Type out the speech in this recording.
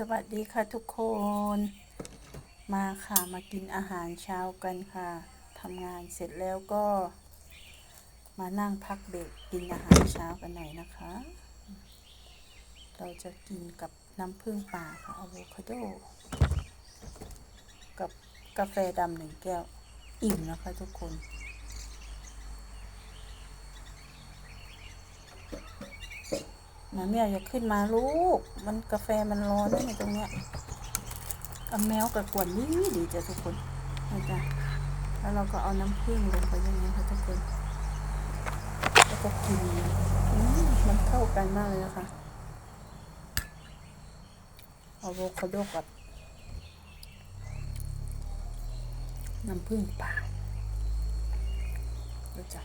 สวัสดีค่ะทุกคน มาค่ะมากินอาหารเช้ากันค่ะทำงานเสร็จแล้วก็ มานั่งพักเบรกกินอาหารเช้ากันหน่อยนะคะ เราจะกินกับน้ำผึ้งป่าค่ะอะโวคาโด กับกาแฟดำหนึ่งแก้ว อิ่มนะคะทุกคน มาเมียอย่าขึ้นมาลูก มันกาแฟมันร้อนนะเนี่ยตรงเนี้ยกับแมวกับกวนนี่ดีจ้ะทุกคนนะจ๊ะแล้วเราก็เอาน้ำผึ้งลงไปอยังไงค่ะทุกคน แล้วก็กินมันเข้ากันมากเลยนะคะอะโวคาโดกับน้ำผึ้งป่านะจ๊ะ